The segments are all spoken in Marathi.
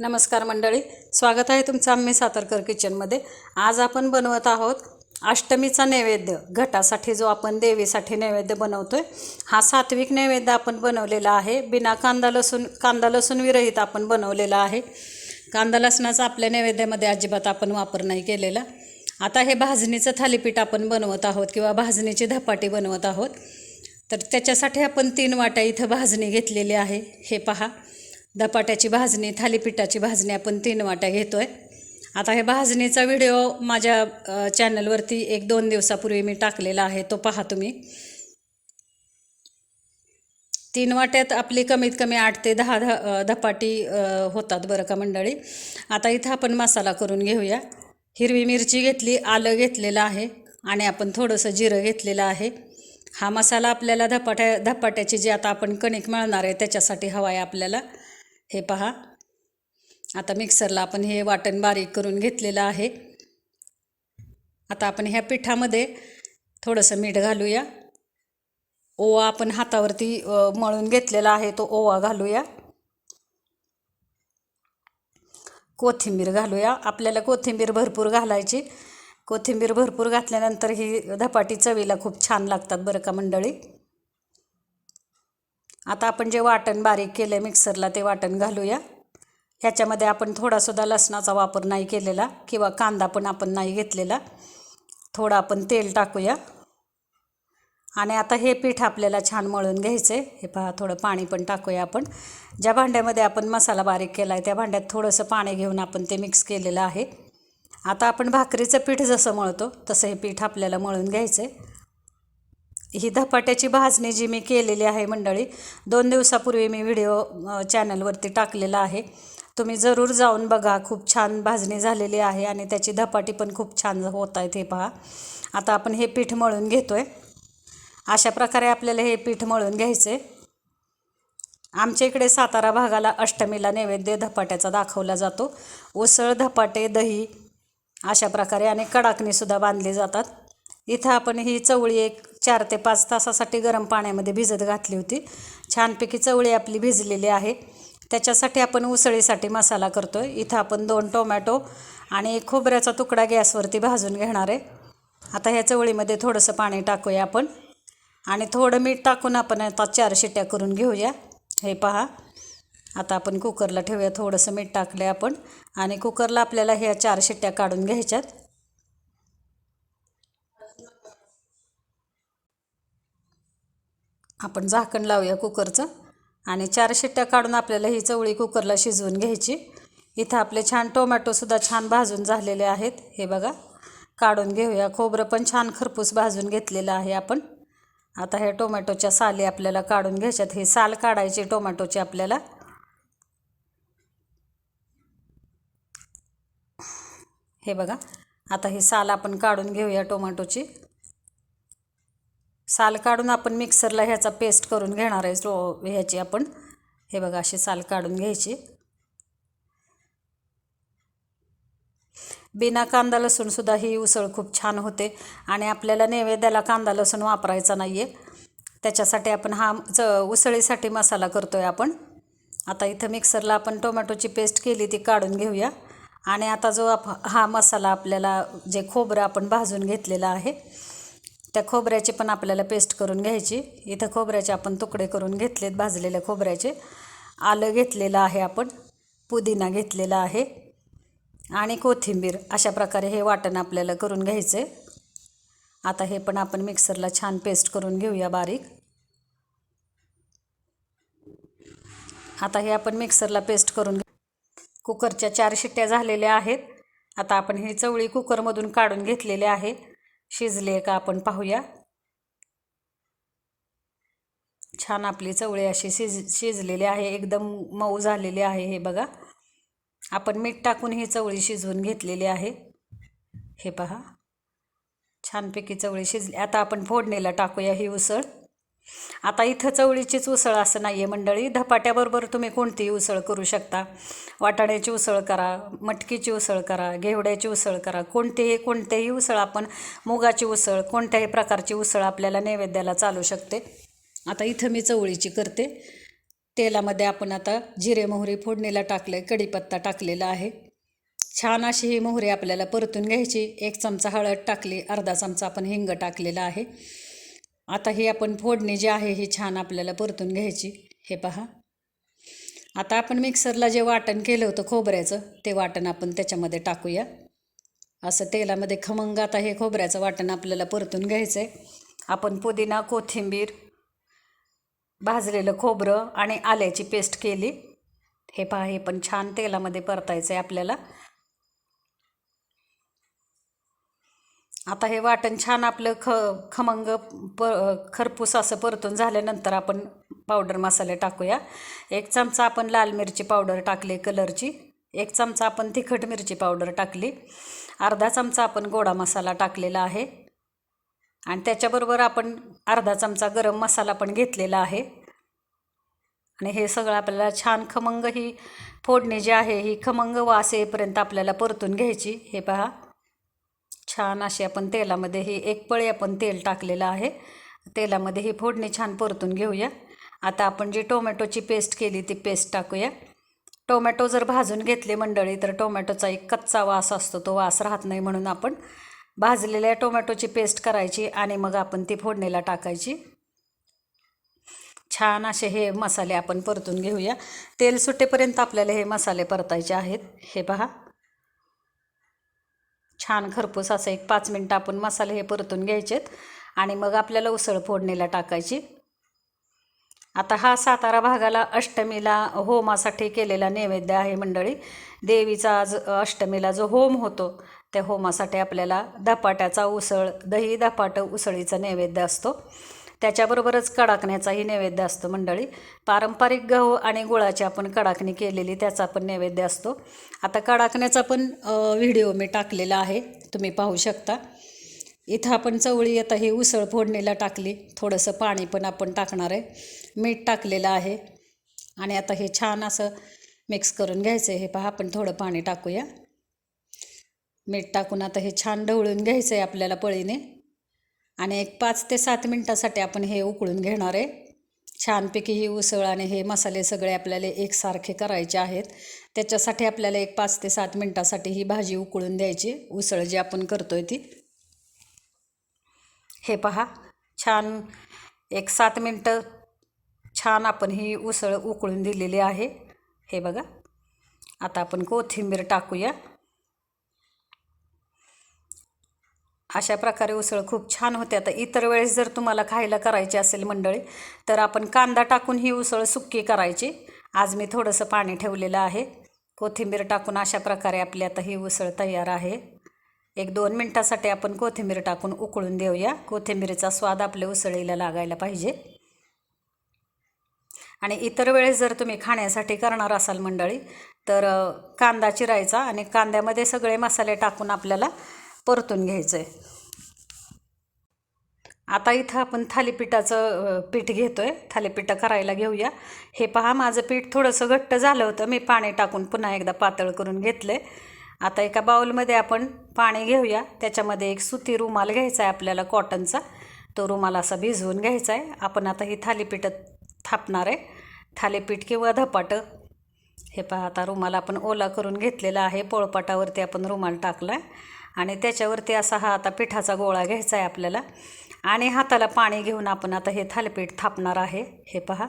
नमस्कार मंडळी स्वागत आहे तुमचं आम्ही सातारकर किचनमध्ये. आज आपण बनवत आहोत अष्टमीचा नैवेद्य घटासाठी जो आपण देवीसाठी नैवेद्य बनवतो आहे हा सात्विक नैवेद्य आपण बनवलेला आहे. बिना कांदा लसूण कांदा लसूण विरहित आपण बनवलेला आहे. कांदा लसणाचा आपल्या नैवेद्यामध्ये अजिबात आपण वापर नाही केलेला. आता हे भाजणीचं थालीपीठ आपण बनवत आहोत किंवा भाजणीची धपाटी बनवत आहोत. तर त्याच्यासाठी आपण तीन वाट्या इथं भाजणी घेतलेली आहे. हे पहा. धपाट्याची भाजणी थालीपीठाची भाजणी आपण तीन वाट्या घेतो आहे आता हे भाजणीचा व्हिडिओ माझ्या चॅनलवरती एक दोन दिवसापूर्वी मी टाकलेला आहे तो पहा तुम्ही. तीन वाट्यात आपली कमीत कमी आठ ते दहा ध धपाटी होतात बरं का मंडळी. आता इथं आपण मसाला करून घेऊया. हिरवी मिरची घेतली आलं घेतलेलं आहे आणि आपण थोडंसं जिरं घेतलेलं आहे. हा मसाला आपल्याला धपाट्या धपाट्याची जी आता आपण कणिक मिळणार आहे त्याच्यासाठी हवा आहे आपल्याला. हे पहा. आता मिक्सरला आपण हे वाटण बारीक करून घेतलेलं आहे. आता आपण ह्या पिठामध्ये थोडंसं मीठ घालूया. ओवा आपण हातावरती मळून घेतलेला आहे तो ओवा घालूया. कोथिंबीर घालूया. आपल्याला कोथिंबीर भरपूर घालायची. कोथिंबीर भरपूर घातल्यानंतर ही धपाटी चवीला खूप छान लागतात बरं का मंडळी. आता आपण जे वाटण बारीक केलं आहे मिक्सरला ते वाटण घालूया. ह्याच्यामध्ये आपण थोडासुद्धा लसणाचा वापर नाही केलेला किंवा कांदा पण आपण नाही घेतलेला. थोडं आपण तेल टाकूया. आणि आता हे पीठ आपल्याला छान मळून घ्यायचं आहे हे पहा थोडं पाणी पण टाकूया आपण. ज्या भांड्यामध्ये आपण मसाला बारीक केला आहे त्या भांड्यात थोडंसं पाणी घेऊन आपण ते मिक्स केलेलं आहे. आता आपण भाकरीचं पीठ जसं मळतो तसं हे पीठ आपल्याला मळून घ्यायचं आहे ही धपाट्याची भाजणी जी मी केलेली आहे मंडळी दोन दिवसापूर्वी मी व्हिडिओ चॅनलवरती टाकलेला आहे. तुम्ही जरूर जाऊन बघा खूप छान भाजणी झालेली आहे आणि त्याची धपाटी पण खूप छान होत आहेत हे पहा. आता आपण हे पीठ मळून घेतो आहे अशा प्रकारे आपल्याला हे पीठ मळून घ्यायचं. आहे आमच्या इकडे सातारा भागाला अष्टमीला नैवेद्य धपाट्याचा दाखवला जातो. उसळ धपाटे दही अशा प्रकारे आणि कडाकणीसुद्धा बांधली जातात. इथं आपण ही चवळी एक चार ते पाच तासासाठी गरम पाण्यामध्ये भिजत घातली होती. छानपैकी चवळी आपली भिजलेली आहे. त्याच्यासाठी आपण उसळीसाठी मसाला करतो आहे इथं आपण दोन टोमॅटो आणि एक खोबऱ्याचा तुकडा गॅसवरती भाजून घेणार आहे. आता ह्या चवळीमध्ये थोडंसं पाणी टाकूया आपण. आणि थोडं मीठ टाकून आपण आता चार शिट्ट्या करून घेऊया. हे पहा. आता आपण कुकरला ठेवूया. थोडंसं मीठ टाकलं आहे आपण. आणि कुकरला आपल्याला ह्या चार शिट्ट्या काढून घ्यायच्यात. आपण झाकण लावूया कुकरचं आणि चार शिट्ट्या काढून आपल्याला ही चवळी कुकरला शिजवून घ्यायची. इथं आपले छान टोमॅटोसुद्धा छान भाजून झालेले आहेत. हे बघा काढून घेऊया. खोबरं पण छान खरपूस भाजून घेतलेलं आहे आपण. आता ह्या टोमॅटोच्या साली आपल्याला काढून घ्यायच्यात. हे साल काढायची टोमॅटोची आपल्याला. हे बघा आता ही साल आपण काढून घेऊया टोमॅटोची साल काढून आपण मिक्सरला ह्याचा पेस्ट करून घेणार आहे. स्लो ह्याची आपण हे बघा अशी साल काढून घ्यायची. बिना कांदा लसूणसुद्धा ही उसळ खूप छान होते आणि आपल्याला नैवेद्याला कांदा लसूण वापरायचा नाही आहे त्याच्यासाठी आपण हा च उसळीसाठी मसाला करतो आहे आपण. आता इथं मिक्सरला आपण टोमॅटोची पेस्ट केली ती काढून घेऊया. आणि आता जो आप हा मसाला आपल्याला जे खोबरं आपण भाजून घेतलेलं आहे त्या खोबऱ्याची पण आपल्याला पेस्ट करून घ्यायची. इथं खोबऱ्याचे आपण तुकडे करून घेतलेत भाजलेल्या खोबऱ्याचे. आलं घेतलेलं आहे आपण पुदिना घेतलेला आहे आणि कोथिंबीर. अशा प्रकारे हे वाटण आपल्याला करून घ्यायचं आहे आता हे पण आपण मिक्सरला छान पेस्ट करून घेऊया बारीक. आता हे आपण मिक्सरला पेस्ट करून कुकरच्या चार शिट्ट्या झालेल्या आहेत. आता आपण हे चवळी कुकरमधून काढून घेतलेले आहे. शिजले का आपण पाहूया. छान आपली चवळी अशी शिज शिजलेली आहे. एकदम मऊ झालेली आहे हे बघा. आपण मीठ टाकून ही चवळी शिजवून घेतलेली आहे. हे पहा. छानपैकी चवळी शिजली. आता आपण फोडणीला टाकूया ही उसळ. आता इथं चवळीचीच उसळ असं नाही आहे मंडळी. धपाट्याबरोबर तुम्ही कोणतीही उसळ करू शकता. वाटाण्याची उसळ करा मटकीची उसळ करा घेवड्याची उसळ करा. कोणतेही कोणतेही उसळ आपण मुगाची उसळ कोणत्याही प्रकारची उसळ आपल्याला नैवेद्याला चालू शकते. आता इथं मी चवळीची करते. तेलामध्ये आपण आता जिरे मोहरी फोडणीला टाकलं आहे कढीपत्ता टाकलेला आहे. छान अशी ही मोहरी आपल्याला परतून घ्यायची. एक चमचा हळद टाकली अर्धा चमचा आपण हिंग टाकलेला आहे. आता ही आपण फोडणी जी आहे ही छान आपल्याला परतून घ्यायची. हे पहा. आता आपण मिक्सरला जे वाटण केलं होतं खोबऱ्याचं ते वाटण आपण त्याच्यामध्ये टाकूया. असं तेलामध्ये खमंग आता हे खोबऱ्याचं वाटण आपल्याला परतून घ्यायचं आहे आपण पुदिना कोथिंबीर भाजलेलं खोबरं आणि आल्याची पेस्ट केली. हे पहा हे पण छान तेलामध्ये परतायचं आहे आपल्याला. आता हे वाटण छान आपलं ख खमंग प खरपूस असं परतून झाल्यानंतर आपण पावडर मसाले टाकूया. एक चमचा आपण लाल मिरची पावडर टाकली कलरची एक चमचा आपण तिखट मिरची पावडर टाकली. अर्धा चमचा आपण गोडा मसाला टाकलेला आहे. आणि त्याच्याबरोबर आपण अर्धा चमचा गरम मसाला पण घेतलेला आहे. आणि हे सगळं आपल्याला छान खमंग ही फोडणी जी आहे ही खमंग वास येईपर्यंत आपल्याला परतून घ्यायची. हे पहा. छान अशी आपण तेलामध्ये ही एक पळी आपण तेल टाकलेलं आहे. तेलामध्ये ही फोडणी छान परतून घेऊया. आता आपण जी टोमॅटोची पेस्ट केली ती पेस्ट टाकूया. टोमॅटो जर भाजून घेतले मंडळी तर टोमॅटोचा एक कच्चा वास असतो तो वास राहत नाही म्हणून आपण भाजलेल्या टोमॅटोची पेस्ट करायची आणि मग आपण ती फोडणीला टाकायची. छान असे हे मसाले आपण परतून घेऊया. तेल सुटेपर्यंत आपल्याला हे मसाले परतायचे आहेत. हे पहा. छान खरपूस असं एक पाच मिनटं आपण मसाले हे परतून घ्यायचेत. आणि मग आपल्याला उसळ फोडणीला टाकायची. आता हा सातारा भागाला अष्टमीला होमासाठी केलेला नैवेद्य आहे मंडळी. देवीचा आज अष्टमीला जो होम होतो त्या होमासाठी आपल्याला धपाट्याचा उसळ दही धपाटं उसळीचा नैवेद्य असतो. त्याच्याबरोबरच कडाकण्याचाही नैवेद्य असतो मंडळी. पारंपरिक गहू आणि गुळाची आपण कडाकणी केलेली त्याचा पण नैवेद्य असतो. आता कडाकण्याचा पण व्हिडिओ मी टाकलेला आहे तुम्ही पाहू शकता. इथं आपण चवळी आता ही उसळ फोडणीला टाकली. थोडंसं पाणी पण आपण टाकणार आहे. मीठ टाकलेलं आहे. आणि आता हे छान असं मिक्स करून घ्यायचं आहे. हे पहा आपण थोडं पाणी टाकूया. मीठ टाकून आता हे छान ढवळून घ्यायचं आहे आपल्याला पळीने. आणि एक पाच ते सात मिनटासाठी आपण हे उकळून घेणार आहे. छानपैकी ही उसळ आणि हे मसाले सगळे आपल्याला एकसारखे करायचे आहेत. त्याच्यासाठी आपल्याला एक पाच ते सात मिनटासाठी ही भाजी उकळून द्यायची. उसळ जी आपण करतोय ती. हे पहा छान एक सात मिनटं छान आपण ही उसळ उकळून दिलेली आहे. हे बघा आता आपण कोथिंबीर टाकूया. अशा प्रकारे उसळ खूप छान होते. आता इतर वेळेस जर तुम्हाला खायला करायची असेल मंडळी तर आपण कांदा टाकून ही उसळ सुक्की करायची. आज मी थोडंसं पाणी ठेवलेलं आहे. कोथिंबीर टाकून अशा प्रकारे आपली आता ही उसळ तयार आहे. एक दोन मिनटासाठी आपण कोथिंबीर टाकून उकळून देऊया. कोथिंबीरीचा स्वाद आपल्या उसळीला लागायला पाहिजे. आणि इतर वेळेस जर तुम्ही खाण्यासाठी करणार असाल मंडळी तर कांदा चिरायचा आणि कांद्यामध्ये सगळे मसाले टाकून आपल्याला परतून घ्यायचं आहे आता इथं आपण थालीपीठाचं पीठ घेतो आहे थालीपीठं करायला घेऊया. हे पहा माझं पीठ थोडंसं घट्ट झालं होतं. मी पाणी टाकून पुन्हा एकदा पातळ करून घेतलं आहे आता एका बाऊलमध्ये आपण पाणी घेऊया. त्याच्यामध्ये एक सुती रुमाल घ्यायचा आहे आपल्याला कॉटनचा. तो रुमाल असा भिजवून घ्यायचा आहे आपण आता ही थालीपीठं थापणार आहे. थालीपीठ किंवा धपाटं. हे पहा आता रुमाल आपण ओला करून घेतलेला आहे. पोळपाटावरती आपण रुमाल टाकला आहे आणि त्याच्यावरती असा हा आता पिठाचा गोळा घ्यायचा आहे आपल्याला. आणि हाताला पाणी घेऊन आपण आता हे थालीपीठ थापणार आहे. हे पहा.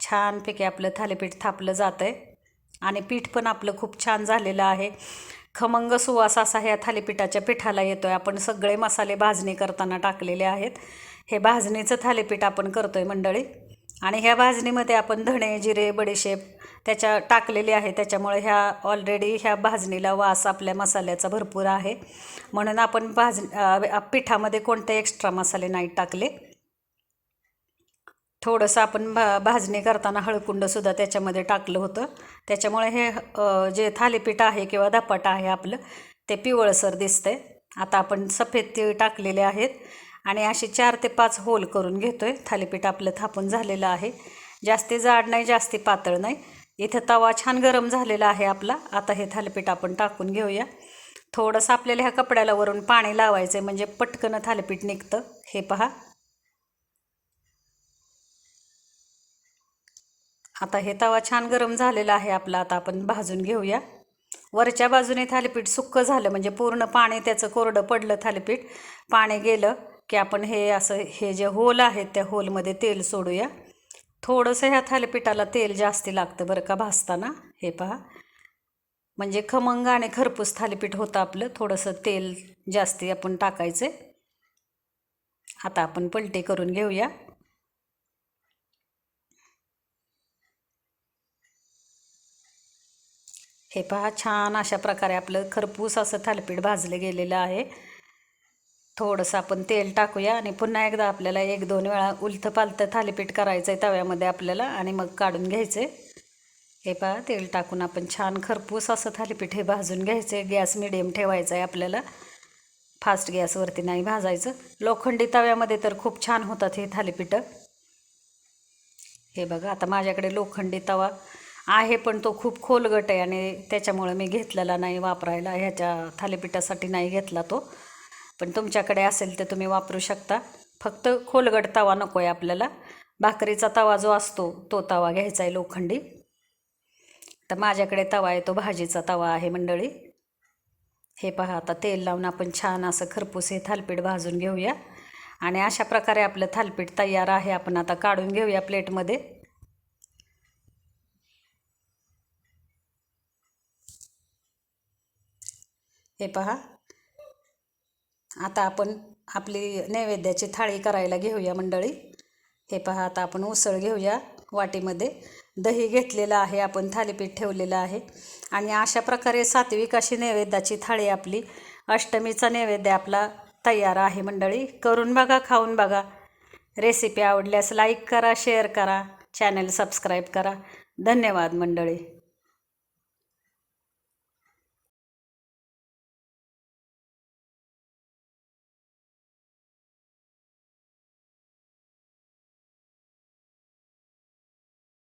छानपैकी आपलं थालीपीठ थापलं जातं आहे आणि पीठ पण आपलं खूप छान झालेलं आहे. खमंग सुवास असा ह्या थालीपीठाच्या पिठाला येतो आहे आपण सगळे मसाले भाजणी करताना टाकलेले आहेत. हे भाजणीचं थालीपीठ आपण करतो आहे मंडळी. आणि ह्या भाजणीमध्ये आपण धणे जिरे बडीशेप त्याच्या टाकलेले आहे. त्याच्यामुळे ह्या ऑलरेडी ह्या भाजणीला वास आपल्या मसाल्याचा भरपूर आहे. म्हणून आपण भाज पिठामध्ये कोणते एक्स्ट्रा मसाले नाही टाकले. थोडंसं आपण भा भाजणी करताना हळकुंडसुद्धा त्याच्यामध्ये टाकलं होतं. त्याच्यामुळे हे जे थालीपीठ आहे किंवा धपाटा आहे आपलं ते पिवळसर दिसतंय. आता आपण सफेद तीळ टाकलेले आहेत. आणि असे चार ते पाच होल करून घेतो आहे थालीपीठ आपलं थापून झालेलं आहे. जास्ती जाड नाही जास्ती पातळ नाही. इथं तवा छान गरम झालेला आहे आपला. आता हे थालीपीठ आपण टाकून घेऊया. थोडंसं आपल्याला ह्या कपड्याला वरून पाणी लावायचं आहे म्हणजे पटकन थालीपीठ निघतं. हे पहा. आता हे तवा छान गरम झालेला आहे आपला. आता आपण भाजून घेऊया. वरच्या बाजूने थालीपीठ सुक्कं झालं म्हणजे पूर्ण पाणी त्याचं कोरडं पडलं थालीपीठ. पाणी गेलं. की आपण हे असं हे जे होल आहेत त्या होलमध्ये तेल सोडूया. थोडंसं ह्या थालीपीठाला तेल जास्ती लागतं बरं का भाजताना. हे पहा. म्हणजे खमंग आणि खरपूस थालीपीठ होतं आपलं. थोडंसं तेल जास्ती आपण टाकायचं. आता आपण पलटी करून घेऊया. हे पहा छान अशा प्रकारे आपलं खरपूस असं थालीपीठ भाजलं गेलेलं आहे. थोडंसं आपण तेल टाकूया आणि पुन्हा एकदा आपल्याला एक दोन वेळा उलथं पालथं थालीपीठ करायचं आहे तव्यामध्ये आपल्याला आणि मग काढून घ्यायचे हे पहा तेल टाकून आपण छान खरपूस असं थालीपीठ हे भाजून घ्यायचं आहे गॅस मिडियम ठेवायचा आहे आपल्याला. फास्ट गॅसवरती नाही भाजायचं. लोखंडी तव्यामध्ये तर खूप छान होतात हे थालीपीठं. हे बघा आता माझ्याकडे लोखंडी तवा आहे पण तो खूप खोलगट आहे आणि त्याच्यामुळं मी घेतलेला नाही वापरायला. ह्याच्या थालीपीठासाठी नाही घेतला तो. पण तुमच्याकडे असेल तर तुम्ही वापरू शकता. फक्त खोलगट तवा नको आहे आपल्याला. भाकरीचा तवा जो असतो तो तवा घ्यायचा आहे लोखंडी. तर माझ्याकडे तवा आहे तो भाजीचा तवा आहे मंडळी. हे पहा आता तेल लावून आपण छान असं खरपूस हे थालपीठ भाजून घेऊया. आणि अशा प्रकारे आपलं थालपीठ तयार आहे आपण आता काढून घेऊया प्लेटमध्ये. हे पहा आता आपण आपली नैवेद्याची थाळी करायला घेऊया मंडळी. हे पहा आता आपण उसळ घेऊया वाटीमध्ये. दही घेतलेलं आहे आपण थालीपीठ ठेवलेलं आहे. आणि अशा प्रकारे सात्विक अशी नैवेद्याची थाळी आपली अष्टमीचा नैवेद्य आपला तयार आहे मंडळी. करून बघा खाऊन बघा. रेसिपी आवडल्यास लाईक करा शेअर करा. चॅनल सबस्क्राईब करा. धन्यवाद मंडळी.